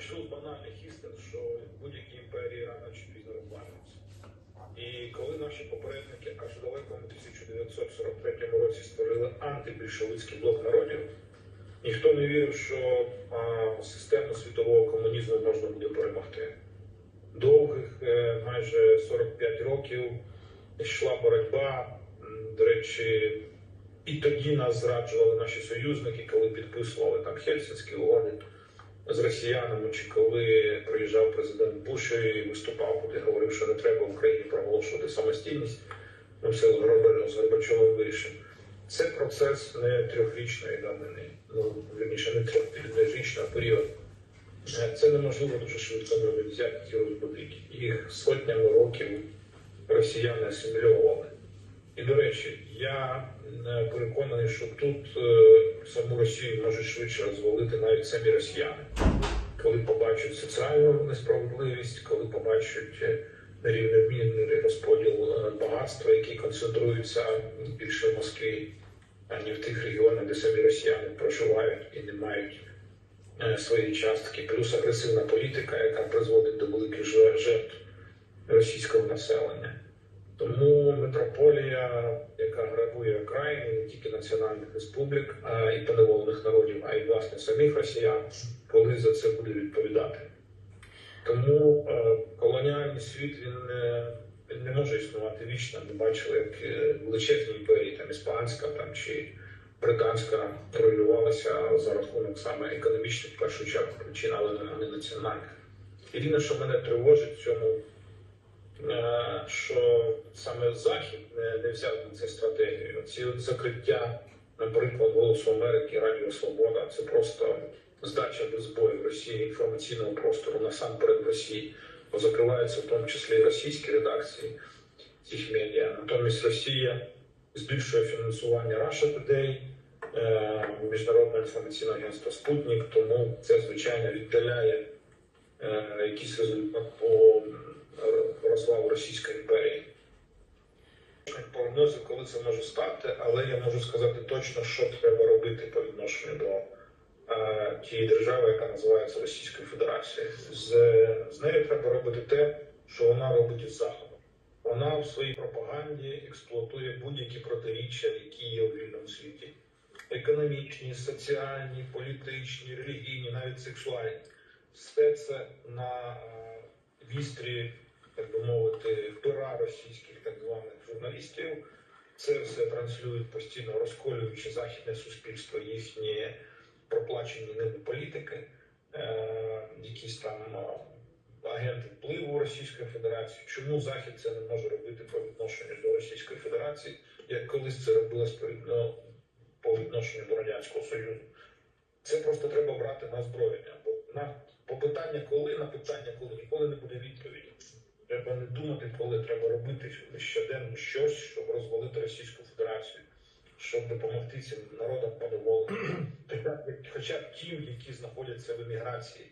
почну з банальних істин, що будь-які імперії рано чи пізно розвалюються. І коли наші попередники аж в далекому 1943 році створили антибільшовицький блок народів, ніхто не вірив, що а, систему світового комунізму можна буде перемогти. Довгих е, майже 45 років йшла боротьба. До речі, і тоді нас зраджували наші союзники, коли підписували там Хельсінські угоди з росіянами, чи коли приїжджав президент Буш і виступав, куди говорив, що не треба Україні проголошувати самостійність. Ми все з Горбачовим- з Горбачовим вирішимо. Це процес не трьохрічної давнини, ну вірніше не трьохрічного періоду. Е, Це неможливо дуже швидко не взяти і розбудити. Їх сотнями років росіяни асимільовували. І до речі, я переконаний, що тут е, саму Росію можуть швидше розвалити навіть самі росіяни, коли побачать соціальну несправедливість, коли побачать е, нерівномірний розподіл е, багатства, який концентрується більше в Москві, а не в тих регіонах, де самі росіяни проживають і не мають свої частки, плюс агресивна політика, яка призводить до великих жертв російського населення. Тому метрополія, яка грабує країни не тільки національних республік, а і поневолених народів, а й власне самих росіян, коли за це буде відповідати. Тому е, колоніальний світ він не, він не може існувати вічно. Ми бачили, як е, величезні імперії, там іспанська там чи британська руйнувалася за рахунок саме економічних в першу чергу причин, але не- національних. Єдине, що мене тривожить в цьому що саме Захід не, не взяв на це стратегію. Ці закриття, наприклад, Голосу Америки, Радіо Свобода це просто здача без бою Росії інформаційного простору насамперед Росії, закриваються в тому числі і російські редакції цих медіа. Натомість Росія збільшує фінансування Russia Today, е, міжнародне інформаційне агентство Спутник, тому це звичайно віддаляє е, якийсь результат по м, розвалу Російської імперії. Прогнози, коли це може стати, але я можу сказати точно, що треба робити по відношенню до е, тієї держави, яка називається Російською Федерацією. З, з нею треба робити те, що вона робить із Заходом. Вона в своїй пропаганді експлуатує будь-які протиріччя, які є у вільному світі. Економічні, соціальні, політичні, релігійні, навіть сексуальні. Все це на е, вістрі, так би мовити, пера російських так званих журналістів. Це все транслюють постійно, розколюючи західне суспільство, їхні проплачені ними політики, е, якісь там е, агенти впливу Російської Федерації. Чому Захід це не може робити по відношенню до Російської Федерації, як колись це робилось по, відношенню до Радянського Союзу? Це просто треба брати на озброєння. Бо на по питання коли, на питання коли ніколи не буде відповіді. Треба не думати, коли треба робити щоденно щось, щоб розвалити Російську Федерацію, щоб допомогти цим народам поневоленим. Хоча б- тим, які знаходяться в еміграції,